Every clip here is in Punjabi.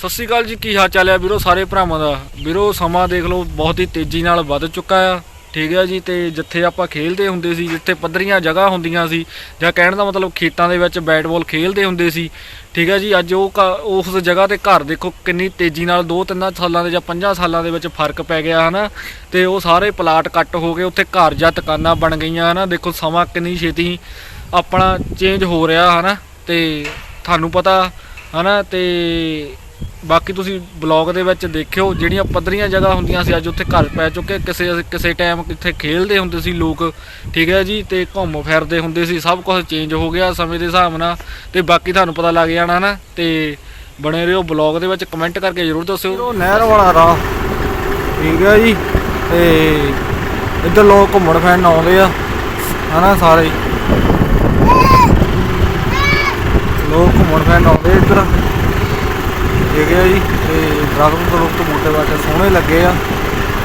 ਸਤਿ ਸ਼੍ਰੀ ਅਕਾਲ ਜੀ, ਕੀ ਹਾਲ ਚਾਲ ਹੈ ਵੀਰੋ? ਸਾਰੇ ਭਰਾਵਾਂ ਦਾ। ਵੀਰੋ, ਸਮਾਂ ਦੇਖ ਲਓ, ਬਹੁਤ ਹੀ ਤੇਜ਼ੀ ਨਾਲ ਵੱਧ ਚੁੱਕਾ ਆ। ਠੀਕ ਹੈ ਜੀ, ਤੇ ਜਿੱਥੇ ਆਪਾਂ ਖੇਲਦੇ ਹੁੰਦੇ ਸੀ, ਜਿੱਥੇ ਪੱਧਰੀਆਂ ਜਗ੍ਹਾ ਹੁੰਦੀਆਂ ਸੀ, ਜਾਂ ਕਹਿਣ ਦਾ ਮਤਲਬ ਖੇਤਾਂ ਦੇ ਵਿੱਚ ਬੈਟਬਾਲ ਖੇਲਦੇ ਹੁੰਦੇ ਸੀ, ਠੀਕ ਹੈ ਜੀ, ਅੱਜ ਉਹ ਘ- ਉਸ ਜਗ੍ਹਾ ਤੇ ਘਰ ਦੇਖੋ ਕਿੰਨੀ ਤੇਜ਼ੀ ਨਾਲ 2-3 ਸਾਲਾਂ ਦੇ ਜਾਂ 5 ਸਾਲਾਂ ਦੇ ਵਿੱਚ ਫ਼ਰਕ ਪੈ ਗਿਆ, ਹਨਾ? ਤੇ ਉਹ ਸਾਰੇ ਪਲਾਟ ਕੱਟ ਹੋ ਗਏ, ਉੱਥੇ ਘਰ ਜਾਂ ਦੁਕਾਨਾਂ ਬਣ ਗਈਆਂ, ਹਨਾ? ਦੇਖੋ, ਸਮਾਂ ਕਿੰਨੀ ਛੇਤੀ ਆਪਣਾ ਚੇਂਜ ਹੋ ਰਿਹਾ, ਹਨਾ? ਤੇ ਤੁਹਾਨੂੰ ਪਤਾ, ਹਨਾ? ਤੇ ਬਾਕੀ ਤੁਸੀਂ ਬਲੌਗ ਦੇ ਵਿੱਚ ਦੇਖਿਓ, ਜਿਹੜੀਆਂ ਪੱਧਰੀਆਂ ਜਗ੍ਹਾ ਹੁੰਦੀਆਂ ਸੀ, ਅੱਜ ਉੱਥੇ ਘਰ ਪੈ ਚੁੱਕੇ, ਕਿਸੇ ਕਿਸੇ ਟਾਈਮ ਕਿੱਥੇ ਖੇਲਦੇ ਹੁੰਦੇ ਸੀ ਲੋਕ, ਠੀਕ ਹੈ ਜੀ, ਤੇ ਘੁੰਮ ਫਿਰਦੇ ਹੁੰਦੇ ਸੀ, ਸਭ ਕੁਝ ਚੇਂਜ ਹੋ ਗਿਆ ਸਮੇਂ ਦੇ ਹਿਸਾਬ ਨਾਲ, ਤੇ ਬਾਕੀ ਤੁਹਾਨੂੰ ਪਤਾ ਲੱਗ ਜਾਣਾ ਨਾ, ਤੇ ਬਣੇ ਰਹੋ ਬਲੌਗ ਦੇ ਵਿੱਚ ਕਮੈਂਟ ਕਰਕੇ ਜਰੂਰ ਦੱਸਿਓ। ਨਹਿਰ ਵਾਲਾ ਰਾਹ, ਠੀਕ ਹੈ ਜੀ, ਤੇ ਇੱਧਰ ਲੋਕ ਘੁੰਮਣ ਫਿਰਨ ਆਉਂਦੇ ਆ, ਹਨਾ ਸਾਰੇ। ਲੋਕ ਘੁੰਮਣ ਫਿਰਨ ਆਉਂਦੇ ਇੱਧਰ। ਹੈਗੇ ਆ ਜੀ, ਤੇ ਦਰਖਤ ਦਰਖਤ ਬੂਟੇ ਬਾਟੇ ਸੋਹਣੇ ਲੱਗੇ ਆ,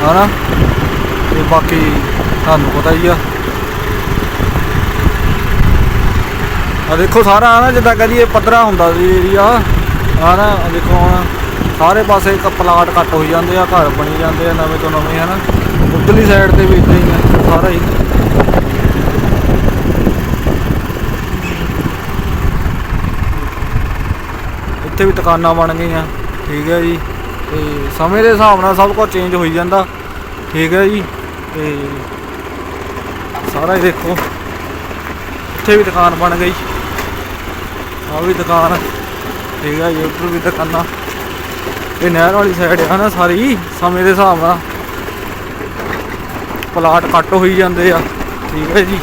ਹਨਾ? ਤੇ ਬਾਕੀ ਤੁਹਾਨੂੰ ਪਤਾ ਹੀ ਆ। ਆ ਦੇਖੋ ਸਾਰਾ ਨਾ ਜਿੱਦਾਂ ਕਹਦੀਏ ਪੱਧਰਾ ਹੁੰਦਾ ਸੀ ਏਰੀਆ ਆ ਨਾ ਦੇਖੋ ਹੁਣ ਸਾਰੇ ਪਾਸੇ ਇੱਕ ਪਲਾਟ ਕੱਟ ਹੋਈ ਜਾਂਦੇ ਆ, ਘਰ ਬਣੀ ਜਾਂਦੇ ਆ ਨਵੇਂ ਤੋਂ ਨਵੇਂ, ਹਨਾ? ਉਧਰਲੀ ਸਾਈਡ ਤੇ ਵੀ ਇਦਾਂ ਹੀ ਆ, ਸਾਰਾ ਹੀ। ਉੱਥੇ ਵੀ ਦੁਕਾਨਾਂ ਬਣ ਗਈਆਂ। ਠੀਕ ਹੈ ਜੀ। ਤੇ ਸਮੇਂ ਦੇ ਹਿਸਾਬ ਨਾਲ ਸਭ ਕੁਝ ਚੇਂਜ ਹੋਈ ਜਾਂਦਾ। ਠੀਕ ਹੈ ਜੀ। ਤੇ ਸਾਰਾ ਹੀ ਦੇਖੋ। ਉੱਥੇ ਵੀ ਦੁਕਾਨ ਬਣ ਗਈ। ਆ ਵੀ ਦੁਕਾਨ। ਠੀਕ ਹੈ ਜੀ, ਉੱਧਰ ਵੀ ਦੁਕਾਨਾਂ। ਇਹ ਨਹਿਰ ਵਾਲੀ ਸਾਈਡ ਆ ਨਾ ਸਾਰੀ, ਸਮੇਂ ਦੇ ਹਿਸਾਬ ਨਾਲ। ਪਲਾਟ ਕੱਟ ਹੋਈ ਜਾਂਦੇ ਆ। ਠੀਕ ਹੈ ਜੀ।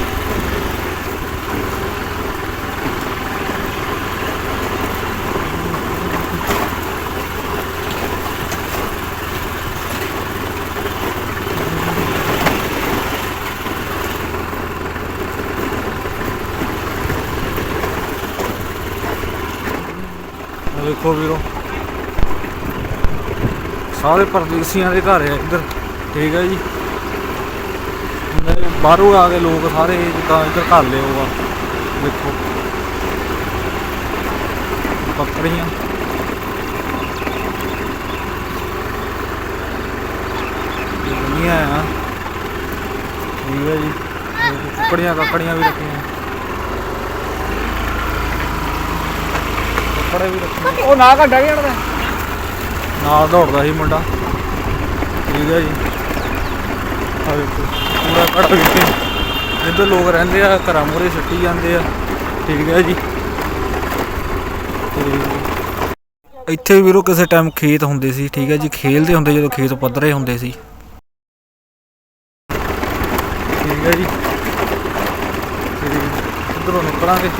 ਦੇਖੋ ਵੇਖੋ ਵੀਰੋ। ਸਾਰੇ ਪਰਦੇਸੀਆਂ ਦੇ ਘਰ ਆ ਇੱਧਰ, ਠੀਕ ਹੈ ਜੀ। ਬਾਹਰੋਂ ਆ ਕੇ ਲੋਕ ਸਾਰੇ, ਜਿੱਦਾਂ ਇੱਧਰ ਘਰ ਲਿਓ ਆ, ਦੇਖੋ। ਬੱਕਰੀਆਂ। ਇਹ ਦੁਨੀਆ ਆ। ਠੀਕ ਹੈ ਜੀ। ਦੇਖੋ ਕੁੱਕੜੀਆਂ ਕੱਕੜੀਆਂ ਵੀ ਰੱਖੀਆਂ। ਕੱਕੜੇ ਵੀ ਰੱਖੇ। ਉਹ ਨਾ ਘੰਟਾ ਗਿਆ ਨਾ ਨਾਲ ਦੌੜਦਾ ਸੀ ਮੁੰਡਾ। ਠੀਕ ਹੈ ਜੀ। ਆ ਵੇਖੋ ਪੂਰਾ ਕੜਾ ਵਿੱਚ ਜਿੱਧਰ ਲੋਕ ਰਹਿੰਦੇ ਆ ਘਰਾਂ ਮੂਹਰੇ ਛੱਟੀ ਜਾਂਦੇ ਆ। ਠੀਕ ਹੈ ਜੀ। ਤੇ ਇੱਥੇ ਵੀ ਵੀਰੋ ਕਿਸੇ ਟਾਈਮ ਖੇਤ ਹੁੰਦੇ ਸੀ ਠੀਕ ਹੈ ਜੀ। ਖੇਲਦੇ ਹੁੰਦੇ ਜਦੋਂ ਖੇਤ ਪੱਧਰੇ ਹੁੰਦੇ ਸੀ। ਠੀਕ ਹੈ ਜੀ। ਇੱਧਰੋਂ ਨਿਕਲਾਂਗੇ।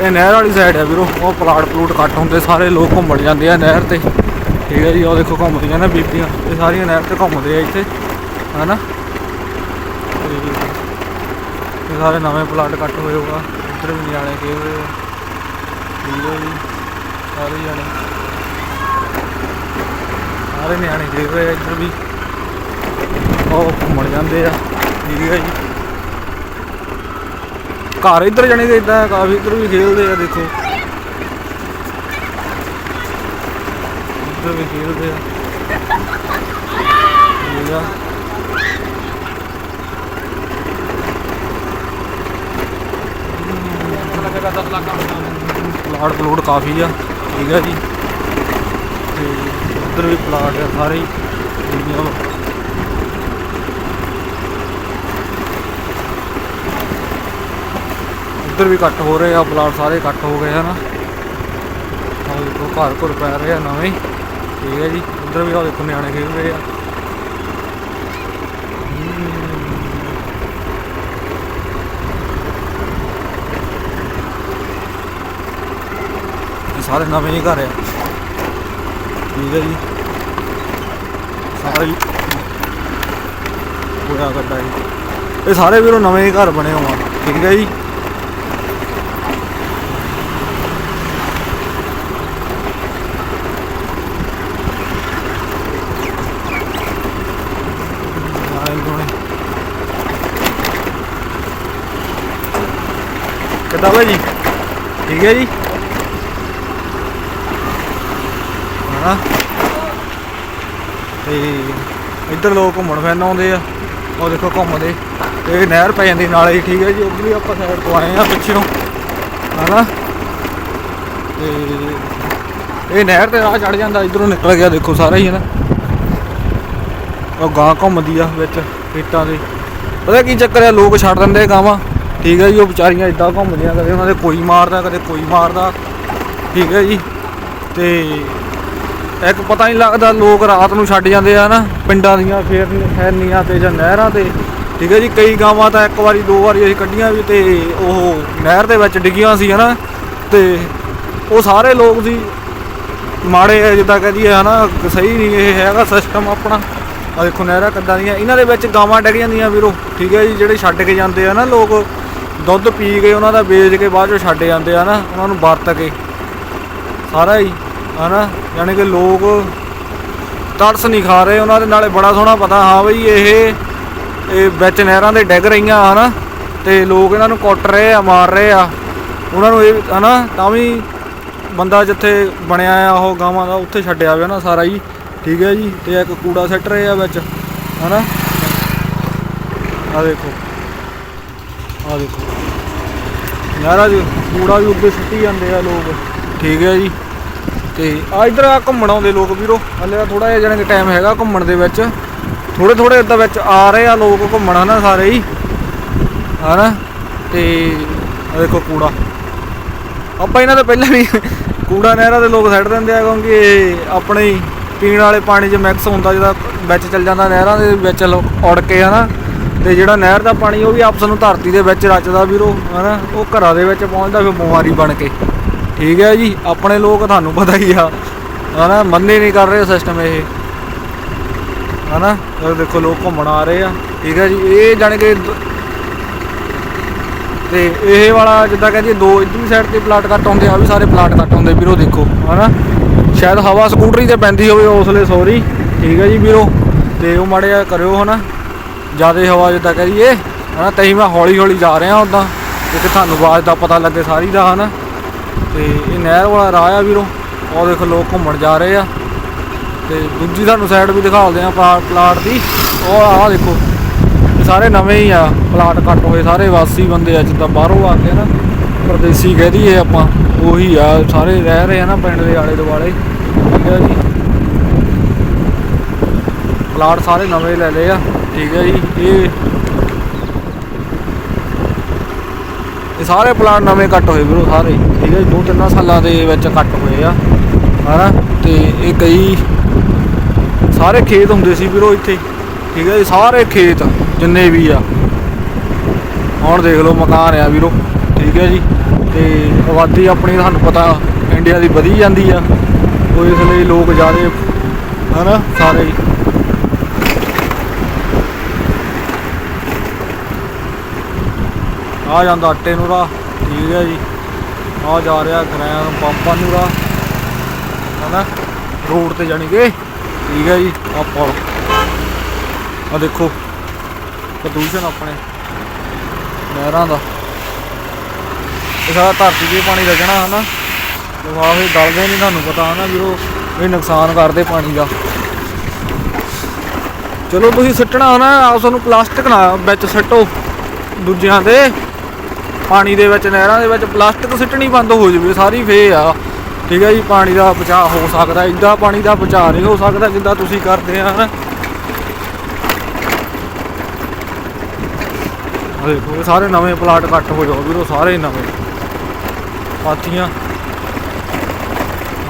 ਇਹ ਨਹਿਰ ਵਾਲੀ ਸਾਈਡ ਆ ਵੀਰੋ। ਉਹ ਪਲਾਟ ਪਲੂਟ ਕੱਟ ਹੁੰਦੇ, ਸਾਰੇ ਲੋਕ ਘੁੰਮਣ ਜਾਂਦੇ ਆ ਨਹਿਰ ਤੇ। ਠੀਕ ਹੈ ਜੀ ਉਹ ਦੇਖੋ ਘੁੰਮਦੀਆਂ ਨਾ ਬੀਬੀਆਂ। ਇਹ ਸਾਰੀਆਂ ਨਹਿਰ ਤੇ ਘੁੰਮਦੇ ਆ ਇੱਥੇ, ਹਨਾ? ਤੇ ਇਹ ਸਾਰੇ ਨਵੇਂ ਪਲਾਟ ਕੱਟ ਹੋਏ ਹੋਗਾ ਇੱਧਰ ਵੀ ਨਿਆਣੇ ਗਏ ਹੋਏ ਆ। ਠੀਕ ਹੈ ਜੀ, ਸਾਰੇ ਜਾਣੇ। ਸਾਰੇ ਨਿਆਣੇ ਗਏ ਹੋਏ ਆ ਇੱਧਰ ਵੀ। ਉਹ ਘੁੰਮਣ ਜਾਂਦੇ ਆ। ਠੀਕ ਹੈ ਜੀ। ਘਰ ਇੱਧਰ ਜਾਣੇ ਤੇ ਇਦਾਂ ਕਾਫੀ ਇੱਧਰ ਵੀ ਖੇਡਦੇ ਆ ਦੇਖੋ। ਇੱਧਰ ਵੀ ਖੇਡਦੇ ਆ। ਠੀਕ ਆ ਪਲਾਟ ਪਲੂਟ ਕਾਫੀ ਆ, ਠੀਕ ਆ ਜੀ। ਤੇ ਉੱਧਰ ਵੀ ਪਲਾਟ ਆ ਸਾਰੇ। ਹੀ ਜਿਹੜੀਆਂ ਇੱਧਰ ਵੀ ਕੱਟ ਹੋ ਰਹੇ ਆ, ਪਲਾਟ ਸਾਰੇ ਕੱਟ ਹੋ ਗਏ ਹਨਾ। ਆਹ ਦੇਖੋ, ਘਰ ਘਰ ਪੈ ਰਹੇ ਆ ਨਵੇਂ। ਠੀਕ ਹੈ ਜੀ, ਇੱਧਰ ਵੀ ਆ ਦੇਖੋ ਨਿਆਣੇ ਖੇਡ ਰਹੇ ਆ। ਸਾਰੇ ਨਵੇਂ ਹੀ ਘਰ ਆ। ਠੀਕ ਹੈ ਜੀ। ਸਾਰੇ ਹੀ ਹੋਇਆ ਜੀ। ਇਹ ਸਾਰੇ ਵੀਰੋ ਨਵੇਂ ਹੀ ਘਰ ਬਣੇ ਹੋਆ ਠੀਕ ਹੈ ਜੀ ਨਾਲੇ ਲੋਣੇ ਕਿੱਦਾਂ ਭਾਈ ਜੀ। ਠੀਕ ਹੈ ਜੀ। ਹਨਾ ਤੇ ਇੱਧਰ ਲੋਕ ਘੁੰਮਣ ਫਿਰਨ ਆਉਂਦੇ ਆ। ਉਹ ਦੇਖੋ ਘੁੰਮਦੇ। ਤੇ ਇਹ ਨਹਿਰ ਪੈ ਜਾਂਦੀ ਨਾਲੇ ਠੀਕ ਹੈ ਜੀ। ਉੱਧਰ ਵੀ ਆਪਾਂ ਸਾਈਡ ਤੋਂ ਆਏ ਆ ਪਿੱਛੋਂ। ਹਨਾ ਤੇ ਇਹ ਨਹਿਰ ਤੇ ਰਾਹ ਚੜ ਜਾਂਦਾ, ਇਧਰੋਂ ਨਿਕਲ ਗਿਆ ਦੇਖੋ ਸਾਰਾ ਹੀ ਹੈ ਨਾ। ਉਹ ਗਾਂ ਘੁੰਮਦੀ ਆ ਵਿੱਚ, ਖੇਤਾਂ ਦੇ। ਪਤਾ ਕੀ ਚੱਕਰ ਆ, ਲੋਕ ਛੱਡ ਦਿੰਦੇ ਗਾਵਾਂ। ਠੀਕ ਹੈ ਜੀ, ਉਹ ਵਿਚਾਰੀਆਂ ਇਦਾਂ ਘੁੰਮਦੀਆਂ, ਕਦੇ ਉਹਨਾਂ ਦੇ ਕੋਈ ਮਾਰਦਾ, ਕਦੇ ਕੋਈ ਮਾਰਦਾ। ਠੀਕ ਹੈ ਜੀ, ਤੇ ਇੱਕ ਪਤਾ ਨਹੀਂ ਲੱਗਦਾ, ਲੋਕ ਰਾਤ ਨੂੰ ਛੱਡ ਜਾਂਦੇ ਆ ਨਾ, ਪਿੰਡਾਂ ਦੀਆਂ ਫੇਰ ਫੈਰਨੀਆਂ ਤੇ ਜਾਂ ਨਹਿਰਾਂ ਤੇ। ਠੀਕ ਹੈ ਜੀ, ਕਈ ਗਾਵਾਂ ਤਾਂ ਇੱਕ ਵਾਰੀ, ਦੋ ਵਾਰੀ ਅਸੀਂ ਕੱਢੀਆਂ ਵੀ, ਤੇ ਉਹ ਨਹਿਰ ਦੇ ਵਿੱਚ ਡਿੱਗੀਆਂ ਸੀ, ਹਨਾ। ਤੇ ਉਹ ਸਾਰੇ ਲੋਕ ਸੀ ਮਾੜੇ ਆ ਜਿੱਦਾਂ ਹੈ ਹਨਾ, ਸਹੀ ਨਹੀਂ ਇਹ ਹੈਗਾ ਸਿਸਟਮ ਆਪਣਾ। ਆ ਦੇਖੋ ਨਹਿਰਾਂ ਕਿੱਦਾਂ ਦੀਆਂ, ਇਹਨਾਂ ਦੇ ਵਿੱਚ ਗਾਵਾਂ ਡਿੱਗ ਜਾਂਦੀਆਂ ਵੀਰੋ। ਠੀਕ ਹੈ ਜੀ, ਜਿਹੜੇ ਛੱਡ ਕੇ ਜਾਂਦੇ ਆ ਨਾ ਲੋਕ ਦੁੱਧ ਪੀ ਕੇ ਉਹਨਾਂ ਦਾ ਵੇਚ ਕੇ ਬਾਅਦ ਚੋਂ ਛੱਡ ਜਾਂਦੇ ਆ ਨਾ, ਉਹਨਾਂ ਨੂੰ ਵਰਤ ਕੇ। ਸਾਰਾ ਹੀ, ਹਨਾ? ਯਾਨੀ ਕਿ ਲੋਕ ਤਰਸ ਨਹੀਂ ਖਾ ਰਹੇ ਉਹਨਾਂ ਦੇ ਨਾਲੇ। ਬੜਾ ਸੋਹਣਾ ਪਤਾ, ਹਾਂ ਬਈ, ਇਹ ਇਹ ਵਿੱਚ ਨਹਿਰਾਂ ਦੇ ਡਿੱਗ ਰਹੀਆਂ, ਹਨਾ? ਤੇ ਲੋਕ ਇਹਨਾਂ ਨੂੰ ਕੁੱਟ ਰਹੇ ਆ, ਮਾਰ ਰਹੇ ਆ। ਉਹਨਾਂ ਨੂੰ ਇਹ, ਹਨਾ? ਤਾਂ ਵੀ ਬੰਦਾ ਜਿੱਥੇ ਬਣਿਆ ਆ, ਉਹ ਗਾਵਾਂ ਦਾ, ਉੱਥੇ ਛੱਡਿਆ ਹੋਇਆ ਨਾ ਸਾਰਾ ਹੀ। ਠੀਕ ਹੈ ਜੀ? ਤੇ ਇੱਕ ਕੂੜਾ ਸੱਟ ਰਹੇ ਆ ਵਿੱਚ, ਹਨਾ? ਆ ਦੇਖੋ। ਆ ਦੇਖੋ। ਯਾਰਾ ਜੀ ਕੂੜਾ ਵੀ ਉੱਤੇ ਸੁੱਟੀ ਜਾਂਦੇ ਆ ਲੋਕ। ਠੀਕ ਹੈ ਜੀ। ਤੇ ਆ ਇਧਰ ਆ ਘੁੰਮਣ ਆਉਂਦੇ ਲੋਕ ਵੀਰੋ। ਹਲੇ ਥੋੜਾ ਜਿਹਾ ਜਾਣੀ ਕਿ ਟਾਈਮ ਹੈਗਾ ਘੁੰਮਣ ਦੇ ਵਿੱਚ। ਥੋੜੇ ਥੋੜੇ ਇਦਾਂ ਵਿੱਚ ਆ ਰਹੇ ਆ ਲੋਕ ਘੁੰਮਣ ਹਨਾ ਸਾਰੇ ਹੀ। ਹਨਾ? ਤੇ ਆ ਦੇਖੋ ਕੂੜਾ। ਆਪਾਂ ਇਹਨਾਂ ਦਾ ਪਹਿਲਾਂ ਵੀ ਕੂੜਾ ਨਹਿਰਾਂ ਦੇ ਲੋਕ ਸੱਟ ਦਿੰਦੇ ਆ ਕਿਉਂਕਿ ਇਹ ਆਪਣੇ ਹੀ ਪੀਣ ਵਾਲੇ ਪਾਣੀ 'ਚ ਮਿਕਸ ਹੁੰਦਾ, ਜਿਹਦਾ ਵਿੱਚ ਚੱਲ ਜਾਂਦਾ ਨਹਿਰਾਂ ਦੇ ਵਿੱਚ ਲੋ- ਉੜ ਕੇ ਹਨਾ। ਤੇ ਜਿਹੜਾ ਨਹਿਰ ਦਾ ਪਾਣੀ ਉਹ ਵੀ ਆਪਸ ਨੂੰ ਧਰਤੀ ਦੇ ਵਿੱਚ ਰਚਦਾ ਵੀਰੋ, ਹਨਾ? ਉਹ ਘਰਾਂ ਦੇ ਵਿੱਚ ਪਹੁੰਚਦਾ ਫਿਰ ਬਿਮਾਰੀ ਬਣ ਕੇ। ਠੀਕ ਹੈ ਜੀ? ਆਪਣੇ ਲੋਕ ਤੁਹਾਨੂੰ ਪਤਾ ਹੀ ਆ, ਹਨਾ? ਮੰਨੇ ਨਹੀਂ ਕਰ ਰਹੇ ਸਿਸਟਮ ਇਹ। ਹਨਾ? ਇਹ ਦੇਖੋ ਲੋਕ ਘੁੰਮਣ ਆ ਰਹੇ ਆ। ਠੀਕ ਹੈ ਜੀ? ਇਹ ਜਾਣ ਕੇ ਤੇ ਇਹ ਵਾਲਾ ਜਿੱਦਾਂ ਕਹਿੰਦੀ ਦੋ ਇਧਰਲੀ ਸਾਈਡ ਤੇ ਪਲਾਟ ਕੱਟ ਹੁੰਦੇ ਆ ਵੀ ਸਾਰੇ ਪਲਾਟ ਕੱਟ ਹੁੰਦੇ ਵੀਰੋ, ਦੇਖੋ, ਹਨਾ? ਸ਼ਾਇਦ ਹਵਾ ਸਕੂਟਰੀ ਤੇ ਪੈਂਦੀ ਹੋਵੇ ਉਸ ਲਈ ਸੌਰੀ ਠੀਕ ਹੈ ਜੀ ਵੀਰੋ? ਤੇ ਉਹ ਮਾੜੇ ਜਿਹਾ ਕਰਿਓ, ਹਨਾ? ਜ਼ਿਆਦਾ ਹਵਾ ਜਿੱਦਾਂ ਕਰੀਏ, ਹਨਾ ਤਈ ਮੈਂ ਹੌਲੀ ਹੌਲੀ ਜਾ ਰਿਹਾ ਉਦਾਂ ਜਿੱਥੇ ਤੁਹਾਨੂੰ ਆਵਾਜ਼ ਦਾ ਪਤਾ ਲੱਗੇ ਸਾਰੀ ਦਾ, ਹਨਾ। ਤੇ ਇਹ ਨਹਿਰ ਵਾਲਾ ਰਾਹ ਆ ਵੀਰੋ, ਉਹ ਦੇਖੋ ਲੋਕ ਘੁੰਮਣ ਜਾ ਰਹੇ ਆ। ਤੇ ਦੂਜੀ ਤੁਹਾਨੂੰ ਸਾਈਡ ਵੀ ਦਿਖਾਉਂਦੇ ਆ ਪਲਾ- ਪਲਾਟ ਦੀ, ਉਹ ਆਹ ਦੇਖੋ। ਸਾਰੇ ਨਵੇਂ ਹੀ ਆ, ਪਲਾਟ ਘੱਟ ਹੋਏ, ਸਾਰੇ ਵਾਸੀ ਬੰਦੇ ਆ, ਜਿੱਦਾਂ ਬਾਹਰੋਂ ਆ ਕੇ ਨਾ ਪਰਦੇਸੀ ਕਹਿ ਦਈਏ ਆਪਾਂ, ਉਹੀ ਆ, ਸਾਰੇ ਰਹਿ ਰਹੇ ਆ ਨਾ ਪਿੰਡ ਦੇ ਆਲੇ ਦੁਆਲੇ। ਠੀਕ ਹੈ ਜੀ। ਪਲਾਟ ਸਾਰੇ ਨਵੇਂ ਲੈ ਲਏ ਆ। ਠੀਕ ਹੈ ਜੀ, ਇਹ ਇਹ ਸਾਰੇ ਪਲਾਂਟ ਨਵੇਂ ਕੱਟ ਹੋਏ ਵੀਰੋ ਸਾਰੇ, ਠੀਕ ਹੈ ਜੀ, ਦੋ ਤਿੰਨ ਸਾਲਾਂ ਦੇ ਵਿੱਚ ਕੱਟ ਹੋਏ ਆ, ਹਨਾ, ਤੇ ਇਹ ਕਈ ਸਾਰੇ ਖੇਤ ਹੁੰਦੇ ਸੀ ਵੀਰੋ ਇੱਥੇ, ਠੀਕ ਹੈ ਜੀ, ਸਾਰੇ ਖੇਤ ਜਿੰਨੇ ਵੀ ਆ, ਹੁਣ ਦੇਖ ਲਓ ਮਕਾਨ ਆ ਵੀਰੋ, ਠੀਕ ਹੈ ਜੀ, ਤੇ ਆਬਾਦੀ ਆਪਣੀ ਤੁਹਾਨੂੰ ਪਤਾ ਇੰਡੀਆ ਦੀ ਵਧੀ ਜਾਂਦੀ ਆ, ਉਹ ਇਸ ਲਈ ਲੋਕ ਜ਼ਿਆਦੇ, ਹਨਾ, ਸਾਰੇ ਆ ਜਾਂਦਾ ਆਟੇ ਨੂੰ ਰਾ ਠੀਕ ਹੈ ਜੀ। ਆ ਜਾ ਰਿਹਾ ਗ੍ਰੈਨ ਪੰਪਾਂ ਨੂੰ ਰਾ ਹਨਾ? ਰੋਡ ਤੇ ਜਾਣੀ ਕਿ, ਠੀਕ ਹੈ ਜੀ ਆ ਪੁਲ ਆ ਦੇਖੋ, ਪ੍ਰਦੂਸ਼ਣ ਆਪਣੇ ਨਹਿਰਾਂ ਦਾ। ਇਹ ਸਾਰਾ ਧਰਤੀ 'ਤੇ ਪਾਣੀ ਲੱਗਣਾ, ਹਨਾ? ਲਿਫਾਫੇ ਗਲਦੇ ਨਹੀਂ ਤੁਹਾਨੂੰ ਪਤਾ, ਹਨਾ ਵੀਰੋ ਇਹ ਨੁਕਸਾਨ ਕਰਦੇ ਪਾਣੀ ਦਾ। ਚਲੋ, ਤੁਸੀਂ ਸਿੱਟਣਾ, ਹਨਾ? ਆਪ ਨੂੰ ਪਲਾਸਟਿਕ ਨਾ ਵਿੱਚ ਸਿੱਟੋ, ਦੂਜਿਆਂ ਦੇ। ਪਾਣੀ ਦੇ ਵਿੱਚ, ਨਹਿਰਾਂ ਦੇ ਵਿੱਚ, ਪਲਾਸਟਿਕ ਸਿੱਟਣੀ ਬੰਦ ਹੋ ਜਾਵੇ, ਸਾਰੀ ਫੇ ਆ। ਠੀਕ ਹੈ ਜੀ, ਪਾਣੀ ਦਾ ਬਚਾਅ ਹੋ ਸਕਦਾ ਇਦਾਂ ਪਾਣੀ ਦਾ ਬਚਾਅ ਨਹੀਂ ਹੋ ਸਕਦਾ ਜਿੱਦਾਂ ਤੁਸੀਂ ਕਰਦੇ ਆ। ਹਨਾ ਦੇਖੋ ਸਾਰੇ ਨਵੇਂ ਪਲਾਟ ਕੱਟ ਹੋ ਜਾਓ ਵੀਰੋ, ਸਾਰੇ ਨਵੇਂ। ਪਾਥੀਆਂ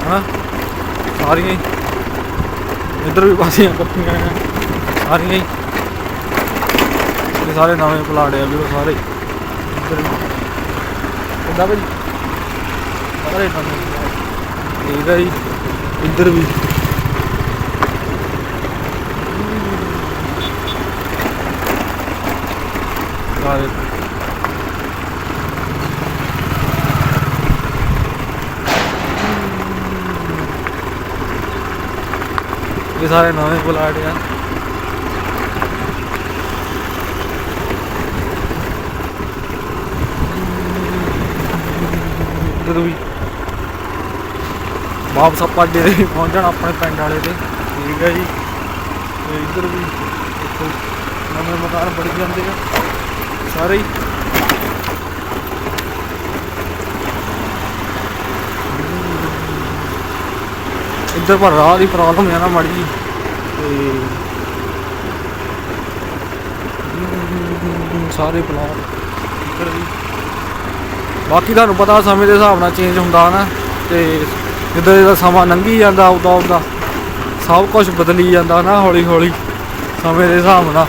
ਹਾਂ ਸਾਰੀਆਂ ਹੀ। ਇੱਧਰ ਵੀ ਪਾਥੀਆਂ ਕੱਟੀਆਂ ਆ। ਸਾਰੀਆਂ ਹੀ। ਇਹ ਸਾਰੇ ਨਵੇਂ ਪਲਾਟ ਆ ਵੀਰੋ, ਸਾਰੇ। ਇੱਧਰ ਕਿੱਦਾਂ ਭਾਜੀ? ਸਾਰੇ ਨਵੇਂ ਠੀਕ ਹੈ ਜੀ। ਇੱਧਰ ਵੀ। ਸਾਰੇ ਇਹ ਸਾਰੇ ਨਵੇਂ ਪਲਾਟ ਆ। ਇੱਧਰ ਵੀ। ਵਾਪਸ ਆਪਾਂ ਅੱਡੇ ਤੇ ਪਹੁੰਚ ਜਾਣਾ ਆਪਣੇ ਪਿੰਡ ਵਾਲੇ ਤੇ। ਠੀਕ ਹੈ ਜੀ। ਤੇ ਇੱਧਰ ਵੀ ਦੇਖੋ, ਨਵੇਂ ਮਕਾਨ ਬਣ ਜਾਂਦੇ ਆ। ਸਾਰੇ ਹੀ। ਇੱਧਰ ਪਰ ਰਾਹ ਦੀ ਪ੍ਰੋਬਲਮ ਹੈ ਨਾ ਮਾੜੀ ਜੀ। ਤੇ ਸਾਰੇ ਪਲਾਟ ਇੱਧਰ ਵੀ। ਬਾਕੀ ਤੁਹਾਨੂੰ ਪਤਾ ਸਮੇਂ ਦੇ ਹਿਸਾਬ ਨਾਲ ਚੇਂਜ ਹੁੰਦਾ ਨਾ ਤੇ ਜਿੱਦਾਂ ਜਿੱਦਾਂ ਸਮਾਂ ਲੰਘੀ ਜਾਂਦਾ ਉਦਾਂ ਉਦਾਂ ਸਭ ਕੁਝ ਬਦਲੀ ਜਾਂਦਾ ਨਾ ਹੌਲੀ ਹੌਲੀ ਸਮੇਂ ਦੇ ਹਿਸਾਬ ਨਾਲ।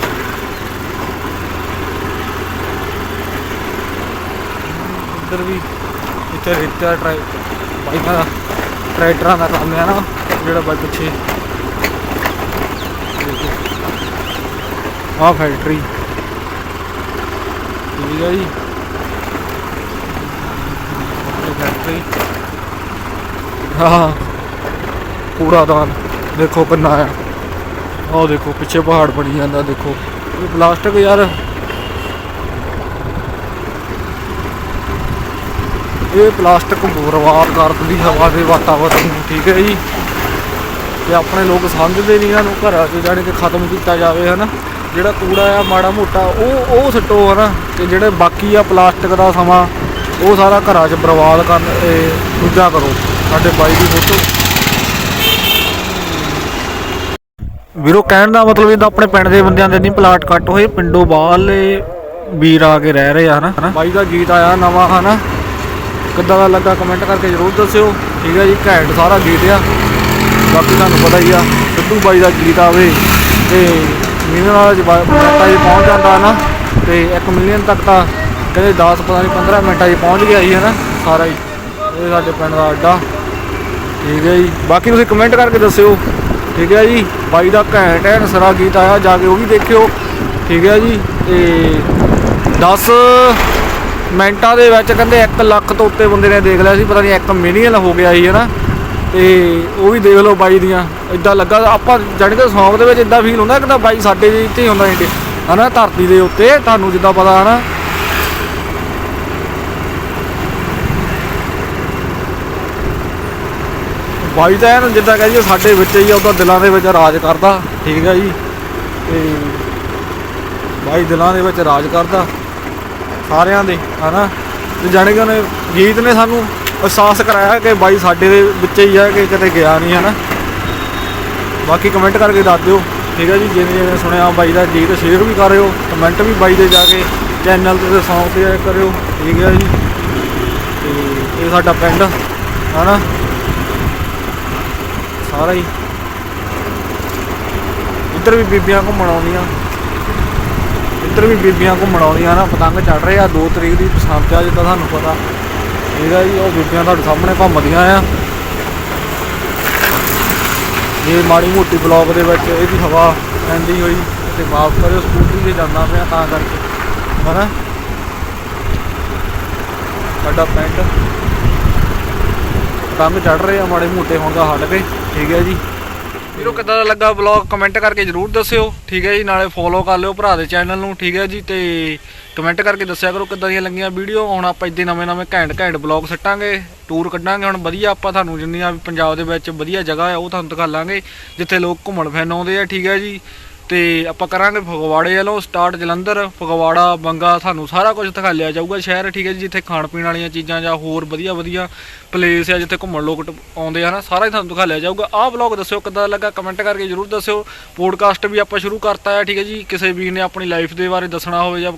ਇੱਧਰ ਵੀ ਇੱਥੇ ਰੇਤਾ ਟਰਾਈ ਬਾਈਕਾਂ ਦਾ ਟਰੈਕਟਰਾਂ ਦਾ ਕੰਮ ਹੈ ਨਾ, ਜਿਹੜਾ ਬਾਈ ਪਿੱਛੇ। ਆ ਫੈਕਟਰੀ ਠੀਕ ਹੈ ਜੀ ਇਹ ਫੈਕਟਰੀ ਹਾਂ ਕੂੜਾਦਾਨ ਦੇਖੋ ਕਿੰਨਾ ਆ। ਆਹ ਦੇਖੋ, ਪਿੱਛੇ ਪਹਾੜ ਬਣੀ ਜਾਂਦਾ, ਦੇਖੋ। ਇਹ ਪਲਾਸਟਿਕ ਯਾਰ। ਇਹ ਪਲਾਸਟਿਕ ਬਰਬਾਦ ਕਰ ਦਿੰਦੀ ਹਵਾ ਦੇ ਵਾਤਾਵਰਨ ਨੂੰ, ਠੀਕ ਹੈ ਜੀ? ਤੇ ਆਪਣੇ ਲੋਕ ਸਮਝਦੇ ਨਹੀਂ ਇਹਨਾਂ ਨੂੰ, ਘਰਾਂ 'ਚ ਜਾਣੀ ਕਿ ਖਤਮ ਕੀਤਾ ਜਾਵੇ, ਹਨਾ? ਜਿਹੜਾ ਕੂੜਾ ਆ, ਮਾੜਾ ਮੋਟਾ, ਉਹ ਉਹ ਸੱਟੋ, ਹਨਾ? ਤੇ ਜਿਹੜੇ ਬਾਕੀ ਆ, ਪਲਾਸਟਿਕ ਦਾ ਸਮਾਂ ਉਹ ਸਾਰਾ ਘਰਾਂ 'ਚ ਬਰਬਾਦ ਕਰਨ, ਇਹ ਦੂਜਾ ਕਰੋ। ਸਾਡੇ ਬਾਈ ਦੀ ਫੋਟੋ। ਵੀਰੋ, ਕਹਿਣ ਦਾ ਮਤਲਬ ਇਹਦਾ ਆਪਣੇ ਪਿੰਡ ਦੇ ਬੰਦਿਆਂ ਦੇ ਨਹੀਂ, ਪਲਾਟ ਕੱਟ ਹੋਏ, ਪਿੰਡੋਂ ਬਾਹਰਲੇ ਵੀਰ ਆ ਕੇ ਰਹਿ ਰਹੇ ਆ, ਹਨਾ? ਬਾਈ ਦਾ ਗੀਤ ਆਇਆ ਨਵਾਂ, ਹਨਾ? ਕਿੱਦਾਂ ਦਾ ਲੱਗਾ ਕਮੈਂਟ ਕਰਕੇ ਜਰੂਰ ਦੱਸਿਓ। ਠੀਕ ਹੈ ਜੀ, ਘੈਂਟ ਸਾਰਾ ਗੀਤ ਆ। ਬਾਕੀ ਤੁਹਾਨੂੰ ਪਤਾ ਹੀ ਆ, ਸਿੱਧੂ ਬਾਈ ਦਾ ਗੀਤ ਆਵੇ ਤੇ ਮਿਲੀਅਨ ਵਾਲਾ ਜੀ ਪਹੁੰਚ ਜਾਂਦਾ ਨਾ ਤੇ 1 ਮਿਲੀਅਨ ਤੱਕ ਤਾਂ ਕਹਿੰਦੇ 10 ਪਤਾ ਨਹੀਂ 15 ਮਿੰਟਾਂ 'ਚ ਪਹੁੰਚ ਗਿਆ ਜੀ, ਹਨਾ, ਸਾਰਾ ਹੀ। ਇਹ ਸਾਡੇ ਪਿੰਡ ਦਾ ਅੱਡਾ। ਠੀਕ ਹੈ ਜੀ। ਬਾਕੀ ਤੁਸੀਂ ਕਮੈਂਟ ਕਰਕੇ ਦੱਸਿਓ। ਠੀਕ ਹੈ ਜੀ। ਬਾਈ ਦਾ ਘੈਂਟ ਹੈ, ਨਸਰਾ ਗੀਤ ਆਇਆ, ਜਾ ਕੇ ਉਹ ਵੀ ਦੇਖਿਓ। ਠੀਕ ਹੈ ਜੀ। ਤੇ 10 ਮਿੰਟਾਂ ਦੇ ਵਿੱਚ ਕਹਿੰਦੇ 1 ਲੱਖ ਤੋਂ ਉੱਤੇ ਬੰਦੇ ਨੇ ਦੇਖ ਲਿਆ ਸੀ, ਪਤਾ ਨਹੀਂ 1 ਮਿਲੀਅਨ ਹੋ ਗਿਆ ਸੀ, ਹਨਾ। ਤੇ ਉਹ ਵੀ ਦੇਖ ਲਓ ਬਾਈ ਦੀਆਂ। ਇਦਾਂ ਲੱਗਾ, ਆਪਾਂ ਜਾਣੀ ਕਿ ਸੌਂਗ ਦੇ ਵਿੱਚ ਇਦਾਂ ਫੀਲ ਹੁੰਦਾ ਕਿ ਤਾਂ ਬਾਈ ਸਾਡੇ ਦੇ ਇੱਥੇ ਹੀ ਹੁੰਦਾ ਇੰਡੇ ਹਨਾ, ਧਰਤੀ ਦੇ ਉੱਤੇ। ਤੁਹਾਨੂੰ ਜਿੱਦਾਂ ਪਤਾ, ਹਨਾ। ਬਾਈ ਤਾਂ ਐਨ ਜਿੱਦਾਂ ਕਹ ਜੀ ਸਾਡੇ ਵਿੱਚ ਹੀ ਆ, ਉਹਦਾ ਦਿਲਾਂ ਦੇ ਵਿੱਚ ਰਾਜ ਕਰਦਾ, ਠੀਕ ਹੈ ਜੀ। ਤੇ ਬਾਈ ਦਿਲਾਂ ਦੇ ਵਿੱਚ ਰਾਜ ਕਰਦਾ, ਸਾਰਿਆਂ ਦੇ, ਹਨਾ। ਤੇ ਜਾਣੀ ਕਿ ਉਹਨੇ ਗੀਤ ਨੇ ਸਾਨੂੰ ਅਹਿਸਾਸ ਕਰਾਇਆ ਕਿ ਬਾਈ ਸਾਡੇ ਦੇ ਵਿੱਚ ਹੀ ਆ, ਕਿ ਕਿਤੇ ਗਿਆ ਨਹੀਂ, ਹਨਾ। ਬਾਕੀ ਕਮੈਂਟ ਕਰਕੇ ਦੱਸ ਦਿਓ, ਠੀਕ ਹੈ ਜੀ। ਜਿਵੇਂ ਜਿਵੇਂ ਸੁਣਿਆ ਬਾਈ ਦਾ ਗੀਤ ਸ਼ੇਅਰ ਵੀ ਕਰਿਓ ਕਮੈਂਟ ਵੀ ਬਾਈ ਦੇ ਜਾ ਕੇ ਚੈਨਲ ਤੇ ਸੌਂਗ ਤੇ ਕਰਿਓ, ਠੀਕ ਹੈ ਜੀ। ਤੇ ਇਹ ਸਾਡਾ ਪਿੰਡ, ਹਨਾ। ਸਾਰਾ ਹੀ। ਇੱਧਰ ਵੀ ਬੀਬੀਆਂ ਘੁੰਮਣ ਆਉਂਦੀਆਂ। ਇੱਧਰ ਵੀ ਬੀਬੀਆਂ ਘੁੰਮਣ ਆਉਂਦੀਆਂ ਨਾ, ਪਤੰਗ ਚੜ ਰਹੇ ਆ 2 ਤਰੀਕ ਦੀ ਪਸੰਦ ਆ, ਜਿੱਦਾਂ ਤੁਹਾਨੂੰ ਪਤਾ। ਇਹਦਾ ਆ ਜੀ, ਉਹ ਬੀਬੀਆਂ ਤੁਹਾਡੇ ਸਾਹਮਣੇ ਘੁੰਮਦੀਆਂ ਆ। ਇਹ ਮਾੜੀ ਮੋਟੀ ਬਲੌਗ ਦੇ ਵਿੱਚ ਇਹਦੀ ਹਵਾ ਪੈਂਦੀ ਹੋਈ, ਤੇ ਮਾਫ ਕਰਿਓ, ਸਕੂਟਰੀ ਤੇ ਜਾਂਦਾ ਪਿਆ ਤਾਂ ਕਰਕੇ। ਹਨਾ? ਸਾਡਾ ਪਿੰਡ। ਪਤੰਗ ਚੜ ਰਹੇ ਆ, ਮਾੜੇ ਮੋਟੇ ਹੁਣ ਦਾ ਹਟ ਗਏ ਠੀਕ ਹੈ ਜੀ। ਵੀਰੋ, ਕਿੱਦਾਂ ਦਾ ਲੱਗਾ ਵਲੌਗ ਕਮੈਂਟ ਕਰਕੇ ਜਰੂਰ ਦੱਸਿਓ। ਠੀਕ ਹੈ ਜੀ, ਨਾਲੇ ਫੋਲੋ ਕਰ ਲਿਓ ਭਰਾ ਦੇ ਚੈਨਲ ਨੂੰ, ਠੀਕ ਹੈ ਜੀ, ਤੇ ਕਮੈਂਟ ਕਰਕੇ ਦੱਸਿਆ ਕਰੋ ਕਿੱਦਾਂ ਦੀਆਂ ਲੱਗੀਆਂ ਵੀਡੀਓ ਹੁਣ ਆਪਾਂ ਇੱਦੇ ਨਵੇਂ ਨਵੇਂ ਘੈਂਟ ਘੈਂਟ ਵਲੌਗ ਸੱਟਾਂਗੇ ਟੂਰ ਕੱਢਾਂਗੇ। ਹੁਣ ਵਧੀਆ ਆਪਾਂ ਤੁਹਾਨੂੰ ਜਿੰਨੀਆਂ ਵੀ ਪੰਜਾਬ ਦੇ ਵਿੱਚ ਵਧੀਆ ਜਗ੍ਹਾ ਹੈ ਉਹ ਤੁਹਾਨੂੰ ਦਿਖਾ ਲਾਂਗੇ, ਜਿੱਥੇ ਲੋਕ ਘੁੰਮਣ ਫਿਰਨ ਆਉਂਦੇ ਆ, ਠੀਕ ਹੈ ਜੀ। ਤੇ ਆਪਾਂ ਕਰਾਂਗੇ ਫਗਵਾੜੇ ਵੱਲੋਂ ਸਟਾਰਟ ਜਲੰਧਰ, ਫਗਵਾੜਾ, ਬੰਗਾ, ਤੁਹਾਨੂੰ ਸਾਰਾ ਕੁਝ ਦਿਖਾ ਲਿਆ ਜਾਊਗਾ। ਸ਼ਹਿਰ ਠੀਕ ਹੈ ਜੀ, ਜਿੱਥੇ ਖਾਣ ਪੀਣ ਵਾਲੀਆਂ ਚੀਜ਼ਾਂ ਜਾਂ ਹੋਰ ਵਧੀਆ ਵਧੀਆ ਪਲੇਸ ਆ, ਜਿੱਥੇ ਘੁੰਮਣ ਲੋਕ ਟ- ਆਉਂਦੇ ਆ ਨਾ, ਸਾਰਾ ਹੀ ਤੁਹਾਨੂੰ ਦਿਖਾ ਲਿਆ ਜਾਊਗਾ। ਆਹ ਵਲੌਗ ਦੱਸਿਓ ਕਿੱਦਾਂ ਲੱਗਾ ਕਮੈਂਟ ਕਰਕੇ ਜਰੂਰ ਦੱਸਿਓ। ਪੋਡਕਾਸਟ ਵੀ ਆਪਾਂ ਸ਼ੁਰੂ ਕਰਤਾ ਹੈ, ਠੀਕ ਹੈ ਜੀ। ਕਿਸੇ ਵੀਰ ਨੇ ਆਪਣੀ ਲਾਈਫ ਦੇ ਬਾਰੇ ਦੱਸਣਾ ਹੋਵੇ ਜਾਂ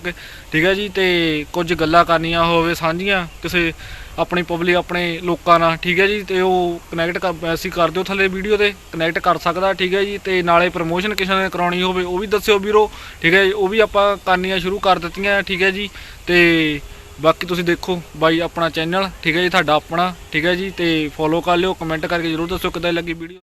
ਠੀਕ ਹੈ ਜੀ, ਤੇ ਕੁਝ ਗੱਲਾਂ ਕਰਨੀਆਂ ਹੋਵੇ ਸਾਂਝੀਆਂ, ਕਿਸੇ ਆਪਣੀ ਪਬਲਿਕ ਆਪਣੇ ਲੋਕਾਂ ਨਾਲ, ਠੀਕ ਹੈ ਜੀ? ਤੇ ਉਹ ਕਨੈਕਟ ਕਰ ਅਸੀਂ ਕਰ ਦਿਓ ਥੱਲੇ ਵੀਡੀਓ ਤੇ ਕਨੈਕਟ ਕਰ ਸਕਦਾ, ਠੀਕ ਹੈ ਜੀ? ਤੇ ਨਾਲੇ ਪ੍ਰਮੋਸ਼ਨ ਕਿਸੇ ਨੇ ਕਰਾਉਣੀ ਹੋਵੇ, ਉਹ ਵੀ ਦੱਸਿਓ ਵੀਰੋ, ਠੀਕ ਹੈ ਜੀ? ਉਹ ਵੀ ਆਪਾਂ ਕਰਨੀਆਂ ਸ਼ੁਰੂ ਕਰ ਦਿੱਤੀਆਂ, ਠੀਕ ਹੈ ਜੀ? ਤੇ ਬਾਕੀ ਤੁਸੀਂ ਦੇਖੋ ਬਾਈ ਆਪਣਾ ਚੈਨਲ ਠੀਕ ਹੈ ਜੀ? ਤੁਹਾਡਾ ਆਪਣਾ, ਠੀਕ ਹੈ ਜੀ? ਤੇ ਫੋਲੋ ਕਰ ਲਿਓ ਕਮੈਂਟ ਕਰਕੇ ਜਰੂਰ ਦੱਸਿਓ ਕਿੱਦਾਂ ਲੱਗੀ ਵੀਡੀਓ